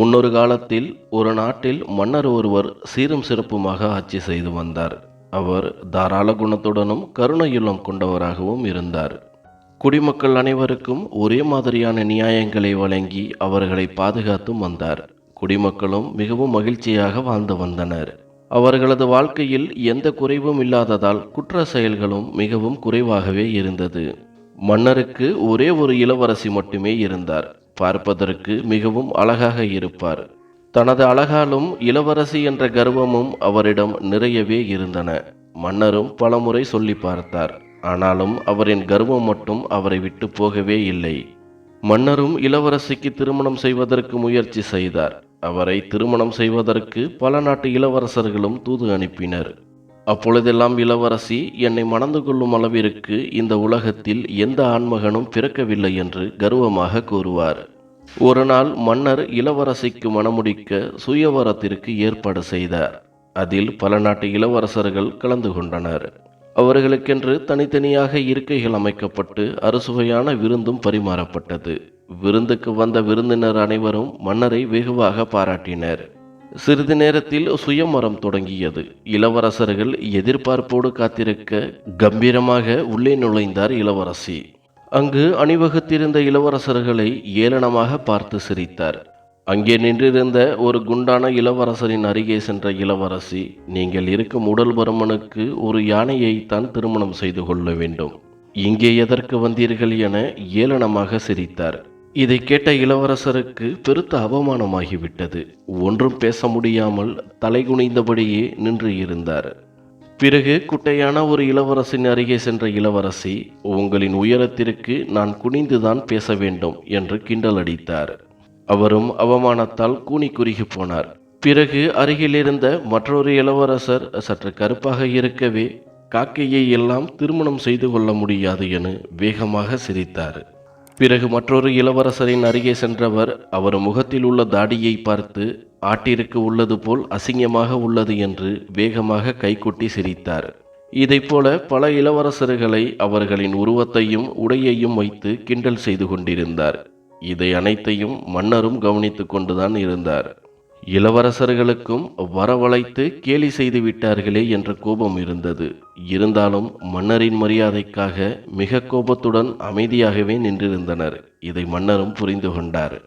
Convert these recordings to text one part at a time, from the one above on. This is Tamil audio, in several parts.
முன்னொரு காலத்தில் ஒரு நாட்டில் மன்னர் ஒருவர் சீரும் சிறப்புமாக ஆட்சி செய்து வந்தார். அவர் தாராள குணத்துடனும் கருணையுள்ளம் கொண்டவராகவும் இருந்தார். குடிமக்கள் அனைவருக்கும் ஒரே மாதிரியான நியாயங்களை வழங்கி அவர்களை பாதுகாத்தும் வந்தார். குடிமக்களும் மிகவும் மகிழ்ச்சியாக வாழ்ந்து வந்தனர். அவர்களது வாழ்க்கையில் எந்த குறைவும் இல்லாததால் குற்ற செயல்களும் மிகவும் குறைவாகவே இருந்தது. மன்னருக்கு ஒரே ஒரு இளவரசி மட்டுமே இருந்தார். பார்ப்பதற்கு மிகவும் அழகாக இருப்பார். தனது அழகாலும் இளவரசி என்ற கர்வமும் அவரிடம் நிறையவே இருந்தன. மன்னரும் பலமுறை சொல்லி பார்த்தார். ஆனாலும் அவரின் கர்வம் மட்டும் அவரை விட்டு போகவே இல்லை. மன்னரும் இளவரசிக்கு திருமணம் செய்வதற்கு முயற்சி செய்தார். அவரை திருமணம் செய்வதற்கு பல நாட்டு இளவரசர்களும் தூது அனுப்பினர். அப்பொழுதெல்லாம் இளவரசி என்னை மணந்து கொள்ளும் அளவிற்கு இந்த உலகத்தில் எந்த ஆண்மகனும் பிறக்கவில்லை என்று கர்வமாக கூறுவார். ஒரு நாள் மன்னர் இளவரசிக்கு மணமுடிக்க சுயவரத்திற்கு ஏற்பாடு செய்தார். அதில் பல நாட்டு இளவரசர்கள் கலந்து கொண்டனர். அவர்களுக்கென்று தனித்தனியாக இருக்கைகள் அமைக்கப்பட்டு அறுசுவையான விருந்தும் பரிமாறப்பட்டது. விருந்துக்கு வந்த விருந்தினர் அனைவரும் மன்னரை வெகுவாக பாராட்டினர். சிறிது நேரத்தில் சுயமரம் தொடங்கியது. இளவரசர்கள் எதிர்பார்ப்போடு காத்திருக்க கம்பீரமாக உள்ளே நுழைந்தார் இளவரசி. அங்கு அணிவகுத்திருந்த இளவரசர்களை ஏளனமாக பார்த்து சிரித்தார். அங்கே நின்றிருந்த ஒரு குண்டான இளவரசரின் அருகே சென்ற இளவரசி நீங்கள் இருக்கும் உடல் பருமனுக்கு ஒரு யானையை தான் திருமணம் செய்து கொள்ள வேண்டும். இங்கே எதற்கு வந்தீர்கள் என ஏளனமாக சிரித்தார். இதை கேட்ட இளவரசருக்கு பெருத்த அவமானமாகிவிட்டது. ஒன்றும் பேச முடியாமல் தலைகுனிந்தபடியே நின்று இருந்தார். பிறகு குட்டையான ஒரு இளவரசின் அருகே சென்ற இளவரசி உங்களின் உயரத்திற்கு நான் குனிந்துதான் பேச வேண்டும் என்று கிண்டல் அடித்தார். அவரும் அவமானத்தால் கூனி குறுகி போனார். பிறகு அருகிலிருந்த மற்றொரு இளவரசர் சற்று கருப்பாக இருக்கவே காக்கையை எல்லாம் திருமணம் செய்து கொள்ள முடியாது என வேகமாக சிரித்தார். பிறகு மற்றொரு இளவரசரின் அருகே சென்றவர் அவர் முகத்தில் உள்ள தாடியை பார்த்து ஆட்டிற்கு உள்ளது போல் அசிங்கமாக உள்ளது என்று வேகமாக கைகொட்டி சிரித்தார். இதைப்போல பல இளவரசர்களை அவர்களின் உருவத்தையும் உடையையும் வைத்து கிண்டல் செய்து கொண்டிருந்தார். இதை அனைத்தையும் மன்னரும் கவனித்துக் கொண்டுதான் இருந்தார். இளவரசர்களுக்கும் வரவழைத்து கேலி செய்து விட்டார்களே என்ற கோபம் இருந்தது. இருந்தாலும் மன்னரின் மரியாதைக்காக மிக கோபத்துடன் அமைதியாகவே நின்றிருந்தனர். இதை மன்னரும் புரிந்து கொண்டார்.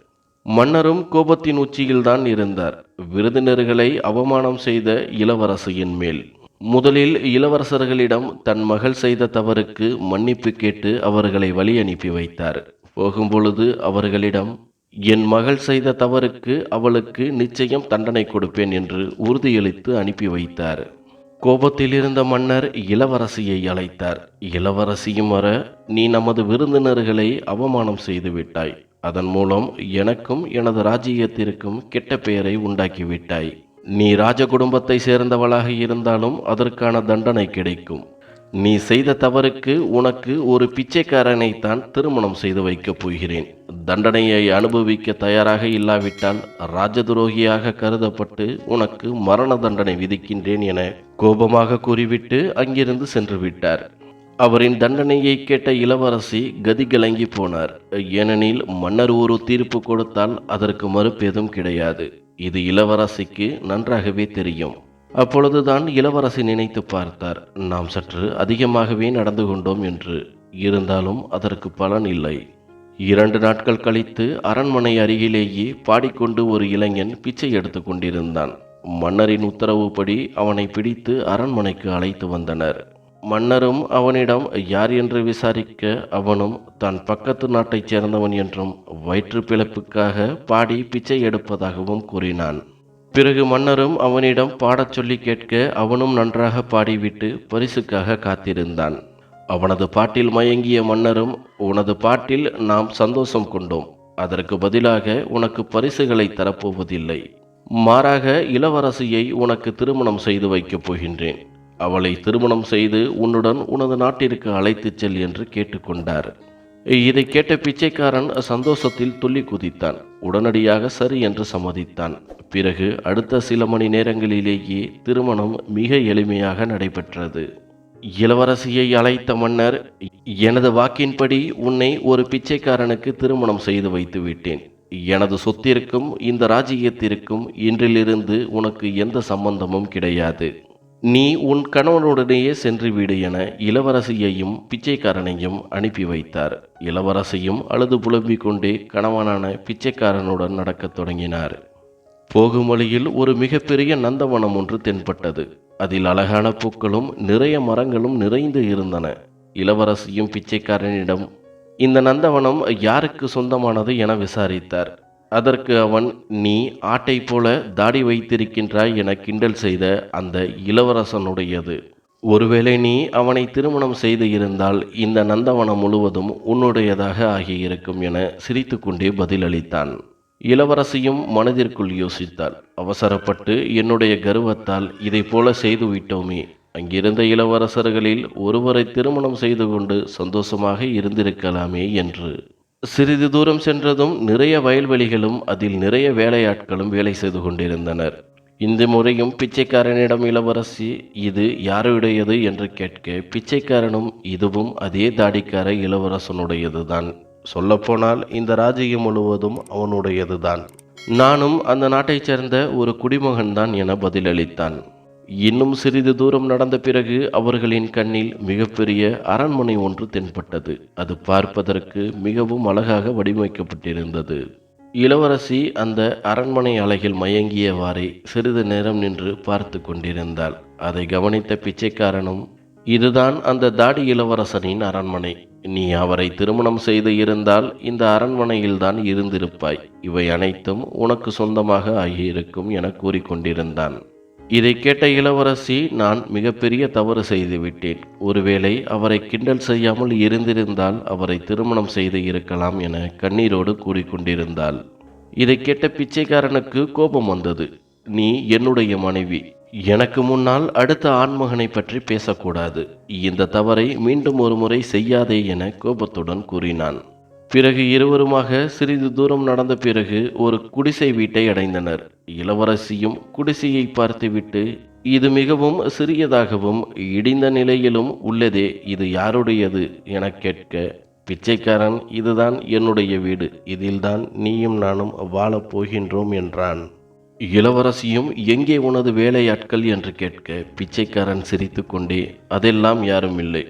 மன்னரும் கோபத்தின் உச்சியில்தான் இருந்தார். விருந்தினர்களை அவமானம் செய்த இளவரசியின் மேல். முதலில் இளவரசர்களிடம் தன் மகள் செய்த தவறுக்கு மன்னிப்பு கேட்டு அவர்களை வழி அனுப்பி வைத்தார். போகும்பொழுது அவர்களிடம் என் மகள் செய்த தவறுக்கு அவளுக்கு நிச்சயம் தண்டனை கொடுப்பேன் என்று உறுதியளித்து அனுப்பி வைத்தார். கோபத்தில் இருந்த மன்னர் இளவரசியை அழைத்தார். இளவரசியும் வர நீ நமது விருந்தினர்களை அவமானம் செய்து விட்டாய். அதன் மூலம் எனக்கும் எனது ராஜ்யத்திற்கும் கெட்ட பெயரை உண்டாக்கிவிட்டாய் நீ ராஜ குடும்பத்தை சேர்ந்தவளாக இருந்தாலும் அதற்கான தண்டனை கிடைக்கும். நீ செய்த தவறுக்கு உனக்கு ஒரு பிச்சைக்காரனைத்தான் திருமணம் செய்து வைக்கப் போகிறேன். தண்டனையை அனுபவிக்க தயாராக இல்லாவிட்டால் ராஜதுரோகியாக கருதப்பட்டு உனக்கு மரண தண்டனை விதிக்கின்றேன் என கோபமாக கூறிவிட்டு அங்கிருந்து சென்று விட்டார். அவரின் தண்டனையை கேட்ட இளவரசி கதிகலங்கி போனார். ஏனெனில் மன்னர் ஒரு தீர்ப்பு கொடுத்தால் அதற்கு மறுப்பேதும் கிடையாது. இது இளவரசிக்கு நன்றாகவே தெரியும். அப்பொழுதுதான் இளவரசி நினைத்து பார்த்தார் நாம் சற்று அதிகமாகவே நடந்து கொண்டோம் என்று. இருந்தாலும் அதற்கு பலன் இல்லை. இரண்டு நாட்கள் கழித்து அரண்மனை அருகிலேயே பாடிக்கொண்டு ஒரு இளைஞன் பிச்சை எடுத்து கொண்டிருந்தான். மன்னரின் உத்தரவுப்படி அவனை பிடித்து அரண்மனைக்கு அழைத்து வந்தனர். மன்னரும் அவனிடம் யார் என்று விசாரிக்க அவனும் தன் பக்கத்து நாட்டைச் சேர்ந்தவன் என்றும் வயிற்று பிழைப்புக்காக பாடி பிச்சை எடுப்பதாகவும் கூறினான். பிறகு மன்னரும் அவனிடம் பாடச் சொல்லி கேட்க அவனும் நன்றாக பாடிவிட்டு பரிசுக்காக காத்திருந்தான். அவனது பாட்டில் மயங்கிய மன்னரும் உனது பாட்டில் நாம் சந்தோஷம் கொண்டோம். அதற்கு பதிலாக உனக்கு பரிசுகளை தரப்போவதில்லை. மாறாக இளவரசியை உனக்கு திருமணம் செய்து வைக்கப் போகின்றேன். அவளை திருமணம் செய்து உன்னுடன் உனது நாட்டிற்கு அழைத்துச் செல் என்று கேட்டுக்கொண்டார் இதை கேட்ட பிச்சைக்காரன் சந்தோஷத்தில் துள்ளி குதித்தான். உடனடியாக சரி என்று சம்மதித்தான். பிறகு அடுத்த சில மணி நேரங்களிலேயே திருமணம் மிக எளிமையாக நடைபெற்றது. இளவரசியை அழைத்த மன்னர் எனது வாக்கின்படி உன்னை ஒரு பிச்சைக்காரனுக்கு திருமணம் செய்து வைத்து விட்டேன். எனது சொத்திற்கும் இந்த ராஜ்யத்திற்கும் இன்றிலிருந்து உனக்கு எந்த சம்பந்தமும் கிடையாது. நீ உன் கணவனுடனேயே சென்று விடு என இளவரசியையும் பிச்சைக்காரனையும் அனுப்பி வைத்தார். இளவரசியும் அழுது புலம்பிக் கொண்டே கணவனான பிச்சைக்காரனுடன் நடக்கத் தொடங்கினார். போகும் வழியில் ஒரு மிகப்பெரிய நந்தவனம் ஒன்று தென்பட்டது. அதில் அழகான பூக்களும் நிறைய மரங்களும் நிறைந்து இருந்தன. இளவரசியும் பிச்சைக்காரனிடம் இந்த நந்தவனம் யாருக்கு சொந்தமானது என விசாரித்தார். அதற்கு அவன் நீ ஆட்டை போல தாடி வைத்திருக்கின்றாய் என கிண்டல் செய்த அந்த இளவரசனுடையது. ஒருவேளை நீ அவனை திருமணம் செய்து இருந்தால் இந்த நந்தவனம் முழுவதும் உன்னுடையதாக ஆகியிருக்கும் என சிரித்துக்கொண்டே பதிலளித்தான். இளவரசியும் மனதிற்குள் யோசித்தாள். அவசரப்பட்டு என்னுடைய கர்வத்தால் இதை போல செய்து விட்டோமே. அங்கிருந்த இளவரசர்களில் ஒருவரை திருமணம் செய்து கொண்டு சந்தோஷமாக இருந்திருக்கலாமே என்று. சிறிது தூரம் சென்றதும் நிறைய வயல்வெளிகளும் அதில் நிறைய வேலையாட்களும் வேலை செய்து கொண்டிருந்தனர். இந்த முறையும் பிச்சைக்காரனிடம் இளவரசி இது யாருடையது என்று கேட்க பிச்சைக்காரனும் இதுவும் அதே தாடிக்கார இளவரசனுடையதுதான். சொல்லப்போனால் இந்த ராஜ்யம் முழுவதும் அவனுடையதுதான். நானும் அந்த நாட்டைச் சேர்ந்த ஒரு குடிமகன்தான் என பதிலளித்தான். இன்னும் சிறிது தூரம் நடந்த பிறகு அவர்களின் கண்ணில் மிகப்பெரிய அரண்மனை ஒன்று தென்பட்டது. அது பார்ப்பதற்கு மிகவும் அழகாக வடிவமைக்கப்பட்டிருந்தது. இளவரசி அந்த அரண்மனை அலகில் மயங்கியவாறே சிறிது நேரம் நின்று பார்த்து கொண்டிருந்தாள். அதை கவனித்த பிச்சைக்காரனும் இதுதான் அந்த தாடி இளவரசனின் அரண்மனை. நீ அவரை திருமணம் செய்து இருந்தால் இந்த அரண்மனையில்தான் இருந்திருப்பாய். இவை அனைத்தும் உனக்கு சொந்தமாக ஆகியிருக்கும் என கூறிக்கொண்டிருந்தான். இதை கேட்ட இளவரசி நான் மிகப்பெரிய தவறு செய்துவிட்டேன் ஒருவேளை அவரை கிண்டல் செய்யாமல் இருந்திருந்தால் அவரை திருமணம் செய்து இருக்கலாம் என கண்ணீரோடு கூறிக்கொண்டிருந்தாள் இதை கேட்ட பிச்சைக்காரனுக்கு கோபம் வந்தது. நீ என்னுடைய மனைவி. எனக்கு முன்னால் அடுத்த ஆண்மகனை பற்றி பேசக்கூடாது. இந்த தவறை மீண்டும் ஒரு முறை செய்யாதே என கோபத்துடன் கூறினான். பிறகு இருவருமாக சிறிது தூரம் நடந்த பிறகு ஒரு குடிசை வீட்டை அடைந்தனர். இளவரசியும் குடிசையை பார்த்துவிட்டு இது மிகவும் சிறியதாகவும் இடிந்த நிலையிலும் உள்ளதே இது யாருடையது? என கேட்க பிச்சைக்காரன் இதுதான் என்னுடைய வீடு இதில்தான் நீயும் நானும் வாழப் போகின்றோம் என்றான். இளவரசியும் எங்கே உனது வேலையாட்கள்? என்று கேட்க பிச்சைக்காரன் சிரித்துக்கொண்டே அதெல்லாம் யாரும் இல்லை.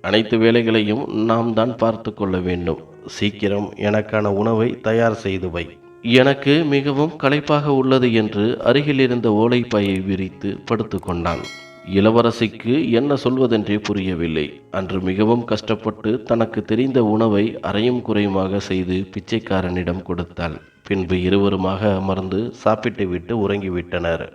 அனைத்து வேலைகளையும் நாம் தான் பார்த்து கொள்ள வேண்டும். சீக்கிரம் எனக்கான உணவை தயார் செய்து வை. எனக்கு மிகவும் களைப்பாக உள்ளது என்று அருகில் இருந்த ஓலைப்பாயை விரித்து படுத்துக்கொண்டான். இளவரசிக்கு என்ன சொல்வதென்றே புரியவில்லை. அன்று மிகவும் கஷ்டப்பட்டு தனக்கு தெரிந்த உணவை அறையும் குறையுமாக செய்து பிச்சைக்காரனிடம் கொடுத்தாள். பின்பு இருவருமாக அமர்ந்து சாப்பிட்டு விட்டு உறங்கிவிட்டனர்.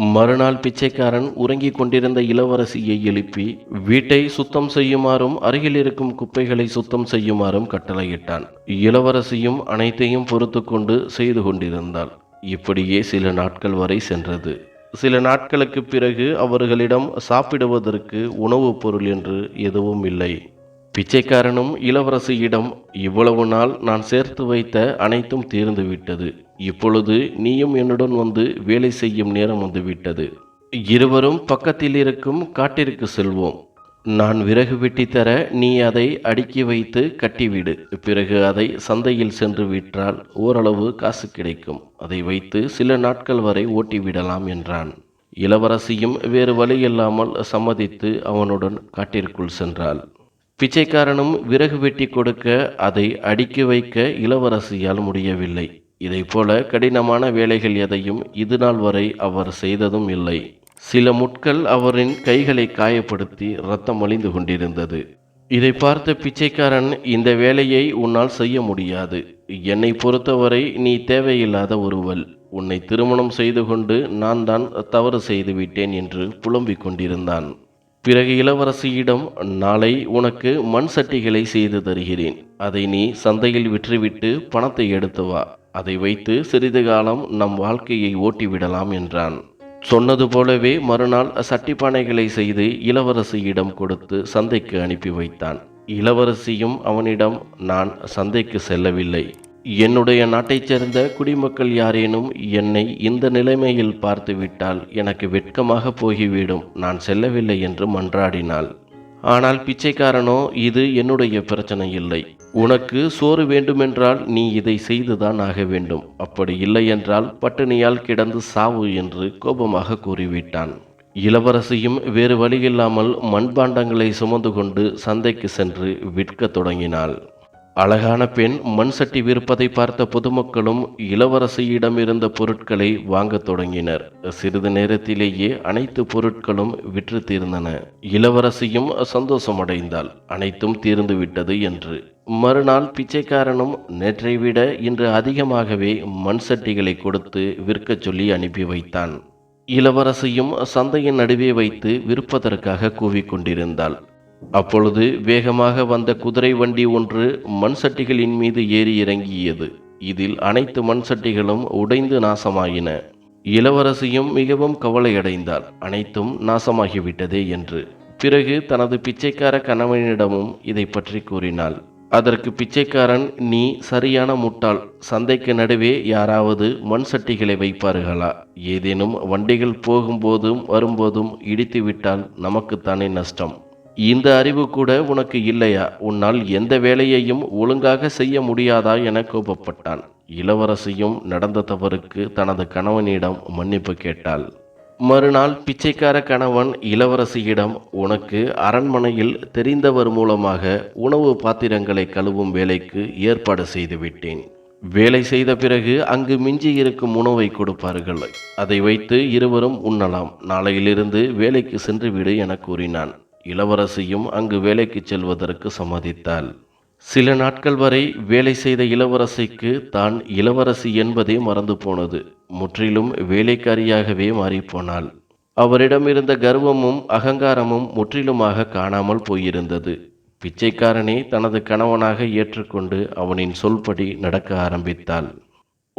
மறுநாள் பிச்சைக்காரன் உறங்கிக் கொண்டிருந்த இளவரசியை எழுப்பி வீட்டை சுத்தம் செய்யுமாறும் அருகில் இருக்கும் குப்பைகளை சுத்தம் செய்யுமாறும் கட்டளையிட்டான். இளவரசியும் அனைத்தையும் பொறுத்து கொண்டு செய்து கொண்டிருந்தாள். இப்படியே சில நாட்கள் வரை சென்றது. சில நாட்களுக்கு பிறகு அவர்களிடம் சாப்பிடுவதற்கு உணவுப் பொருள் என்று எதுவும் இல்லை. பிச்சைக்காரனும் இளவரசியிடம் இவ்வளவு நாள் நான் சேர்த்து வைத்த அனைத்தும் தீர்ந்துவிட்டது. இப்பொழுது நீயும் என்னுடன் வந்து வேலை செய்யும் நேரம் வந்துவிட்டது. இருவரும் பக்கத்தில் இருக்கும் காட்டிற்கு செல்வோம். நான் விறகு வெட்டி தர நீ அதை அடுக்கி வைத்து கட்டிவிடு. பிறகு அதை சந்தையில் சென்று விற்றால் ஓரளவு காசு கிடைக்கும். அதை வைத்து சில நாட்கள் வரை ஓட்டிவிடலாம் என்றான். இளவரசியும் வேறு வழியில்லாமல் சம்மதித்து அவனுடன் காட்டிற்குள் சென்றாள். பிச்சைக்காரனும் விறகு வெட்டி கொடுக்க அதை அடுக்கி வைக்க இளவரசியால் முடியவில்லை. இதைப்போல கடினமான வேலைகள் எதையும் இதுநாள் வரை அவர் செய்ததும் இல்லை. சில முட்கள் அவரின் கைகளை காயப்படுத்தி ரத்தம் அழிந்து கொண்டிருந்தது. இதை பார்த்த பிச்சைக்காரன் இந்த வேலையை உன்னால் செய்ய முடியாது. என்னை பொறுத்தவரை நீ தேவையில்லாத ஒருவள். உன்னை திருமணம் செய்து கொண்டு நான் தான் தவறு செய்து விட்டேன் என்று புலம்பிக் கொண்டிருந்தான். பிறகு இளவரசியிடம் நாளை உனக்கு மண் சட்டிகளை செய்து தருகிறேன். அதை நீ சந்தையில் விற்றுவிட்டு பணத்தை எடுத்து வா. அதை வைத்து சிறிது காலம் நம் வாழ்க்கையை ஓட்டிவிடலாம் என்றான். சொன்னது போலவே மறுநாள் சட்டிப்பானைகளை செய்து இளவரசியிடம் கொடுத்து சந்தைக்கு அனுப்பி வைத்தான். இளவரசியும் அவனிடம் நான் சந்தைக்கு செல்லவில்லை. என்னுடைய நாட்டைச் சேர்ந்த குடிமக்கள் யாரேனும் என்னை இந்த நிலைமையில் பார்த்துவிட்டால் எனக்கு வெட்கமாக போய்விடும் நான் செல்லவில்லை என்று மன்றாடினாள். ஆனால் பிச்சைக்காரனோ இது என்னுடைய பிரச்சனை இல்லை. உனக்கு சோறு வேண்டுமென்றால் நீ இதை செய்துதான் ஆக வேண்டும். அப்படி இல்லை என்றால் பட்டினியால் கிடந்து சாவு என்று கோபமாக கூறிவிட்டான். இளவரசியும் வேறு வழியில்லாமல் மண்பாண்டங்களை சுமந்து கொண்டு சந்தைக்கு சென்று விற்கத் தொடங்கினாள். அழகான பெண் மண் சட்டி விற்பதை பார்த்த பொதுமக்களும் இளவரசியிடம் இருந்த பொருட்களை வாங்கத் தொடங்கினர். சிறிது நேரத்திலேயே அனைத்து பொருட்களும் விற்று தீர்ந்தன. இளவரசியும் சந்தோஷமடைந்தாள். அனைத்தும் தீர்ந்து விட்டது என்று. மறுநாள் பிச்சைக்காரனும் நேற்றை விட இன்று அதிகமாகவே மண் சட்டிகளை கொடுத்து விற்கச் சொல்லி அனுப்பி வைத்தான். இளவரசியும் சந்தையின் நடுவே வைத்து விற்பதற்காக கூவிக்கொண்டிருந்தாள் அப்பொழுது வேகமாக வந்த குதிரை வண்டி ஒன்று மண் சட்டிகளின் மீது ஏறி இறங்கியது. இதில் அனைத்து மண் சட்டிகளும் உடைந்து நாசமாயின. இளவரசியும் மிகவும் கவலையடைந்தாள் அனைத்தும் நாசமாகிவிட்டதே என்று. பிறகு தனது பிச்சைக்கார கணவனிடமும் இதை பற்றி கூறினாள். அதற்கு பிச்சைக்காரன் நீ சரியான முட்டாள். சந்தைக்கு நடுவே யாராவது மண் சட்டிகளை வைப்பார்களா? ஏதேனும் வண்டிகள் போகும்போதும் வரும்போதும் இடித்துவிட்டால் நமக்குத்தானே நஷ்டம். இந்த அறிவு கூட உனக்கு இல்லையா? உன்னால் எந்த வேலையையும் ஒழுங்காக செய்ய முடியாதா என கோபப்பட்டான். இளவரசியும் நடந்த தவறுக்கு தனது கணவனிடம் மன்னிப்பு கேட்டாள். மறுநாள் பிச்சைக்கார கணவன் இளவரசியிடம் உனக்கு அரண்மனையில் தெரிந்தவர் மூலமாக உணவு பாத்திரங்களை கழுவும் வேலைக்கு ஏற்பாடு செய்துவிட்டேன். வேலை செய்த பிறகு அங்கு மிஞ்சி இருக்கும் உணவை கொடுப்பார்கள். அதை வைத்து இருவரும் உண்ணலாம். நாளையிலிருந்து வேலைக்கு சென்று விடு என கூறினான். இளவரசியும் அங்கு வேலைக்கு செல்வதற்கு சம்மதித்தாள். சில நாட்கள் வரை வேலை செய்த இளவரசிக்கு தான் இளவரசி என்பதே மறந்து போனது. முற்றிலும் வேலைக்காரியாகவே மாறிப்போனாள். அவரிடமிருந்த கர்வமும் அகங்காரமும் முற்றிலுமாக காணாமல் போயிருந்தது. பிச்சைக்காரனே தனது கணவனாக ஏற்றுக்கொண்டு அவனின் சொல்படி நடக்க ஆரம்பித்தாள்.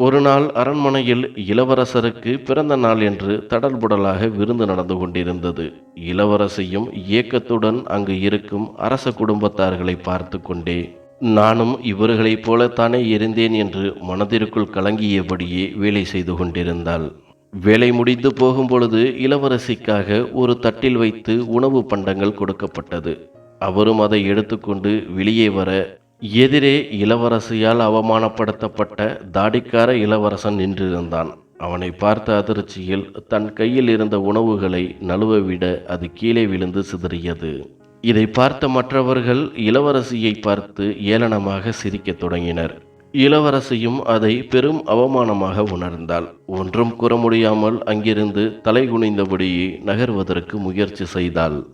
ஒரு நாள் அரண்மனையில் இளவரசருக்கு பிறந்த நாள் என்று தடல்புடலாக விருந்து நடந்து கொண்டிருந்தது. இளவரசியும் இயக்கத்துடன் அங்கு இருக்கும் அரச குடும்பத்தார்களை பார்த்து கொண்டே நானும் இவர்களைப் போலத்தானே இருந்தேன் என்று மனதிற்குள் கலங்கியபடியே வேலை செய்து கொண்டிருந்தாள். வேலை முடிந்து போகும்பொழுது இளவரசிக்காக ஒரு தட்டில் வைத்து உணவு பண்டங்கள் கொடுக்கப்பட்டது. அவரும் அதை எடுத்துக்கொண்டு வெளியே வர எதிரே இளவரசியால் அவமானப்படுத்தப்பட்ட தாடிக்கார இளவரசன் நின்றிருந்தான். அவனை பார்த்த அதிர்ச்சியில் தன் கையில் இருந்த உணவுகளை நழுவவிட அது கீழே விழுந்து சிதறியது. இதை பார்த்த மற்றவர்கள் இளவரசியை பார்த்து ஏளனமாக சிரிக்கத் தொடங்கினர். இளவரசியும் அதை பெரும் அவமானமாக உணர்ந்தாள். ஒன்றும் கூற முடியாமல் அங்கிருந்து தலைகுனிந்தபடியே நகர்வதற்கு முயற்சி செய்தாள்.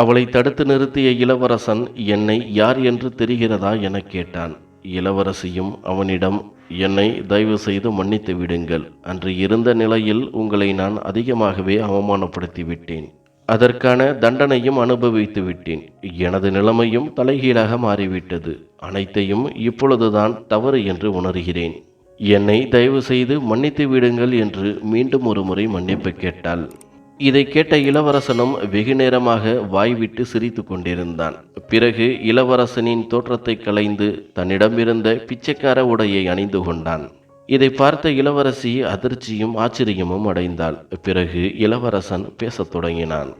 அவளை தடுத்து நிறுத்திய இளவரசன் என்னை யார் என்று தெரிகிறதா என கேட்டான். இளவரசியும் அவனிடம் என்னை தயவு செய்து மன்னித்து விடுங்கள். அன்று இருந்த நிலையில் உங்களை நான் அதிகமாகவே அவமானப்படுத்தி விட்டேன் அதற்கான தண்டனையும் அனுபவித்து விட்டேன். எனது நிலைமையும் தலைகீழாக மாறிவிட்டது. அனைத்தையும் இப்பொழுதுதான் தவறு என்று உணர்கிறேன். என்னை தயவு செய்து மன்னித்து விடுங்கள் என்று மீண்டும் ஒரு முறை மன்னிப்பு கேட்டாள். இதை கேட்ட இளவரசனும் வெகு நேரமாக வாய்விட்டு சிரித்து கொண்டிருந்தான். பிறகு இளவரசனின் தோற்றத்தை கலைந்து தன்னிடமிருந்த பிச்சைக்கார உடையை அணிந்து கொண்டான். இதை பார்த்த இளவரசி அதிர்ச்சியும் ஆச்சரியமும் அடைந்தாள். பிறகு இளவரசன் பேசத் தொடங்கினான்.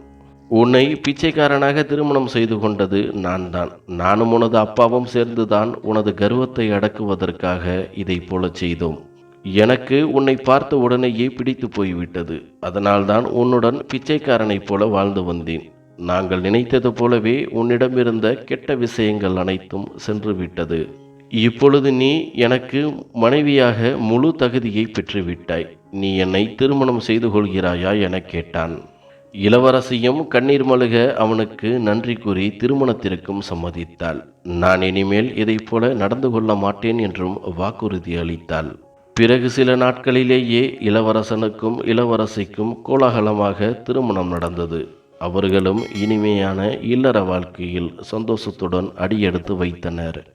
உன்னை பிச்சைக்காரனாக திருமணம் செய்து கொண்டது நான் தான் நானும் உனது அப்பாவும் சேர்ந்துதான் உனது கர்வத்தை அடக்குவதற்காக இதை போல செய்தோம். எனக்கு உன்னை பார்த்த உடனேயே பிடித்து போய்விட்டது. அதனால்தான் உன்னுடன் பிச்சைக்காரனைப் போல வாழ்ந்து வந்தேன். நாங்கள் நினைத்தது போலவே உன்னிடமிருந்த கெட்ட விஷயங்கள் அனைத்தும் சென்று விட்டது இப்பொழுது நீ எனக்கு மனைவியாக முழு தகுதியை பெற்றுவிட்டாய். நீ என்னை திருமணம் செய்து கொள்கிறாயா என கேட்டான். இளவரசியும் கண்ணீர் மழுக அவனுக்கு நன்றி கூறி திருமணத்திற்கும் சம்மதித்தாள். நான் இனிமேல் இதைப் போல நடந்து கொள்ள மாட்டேன் என்றும் வாக்குறுதி அளித்தாள். பிறகு சில நாட்களிலேயே இளவரசனுக்கும் இளவரசிக்கும் கோலாகலமாக திருமணம் நடந்தது. அவர்களும் இனிமையான இல்லற வாழ்க்கையில் சந்தோஷத்துடன் அடியெடுத்து வைத்தனர்.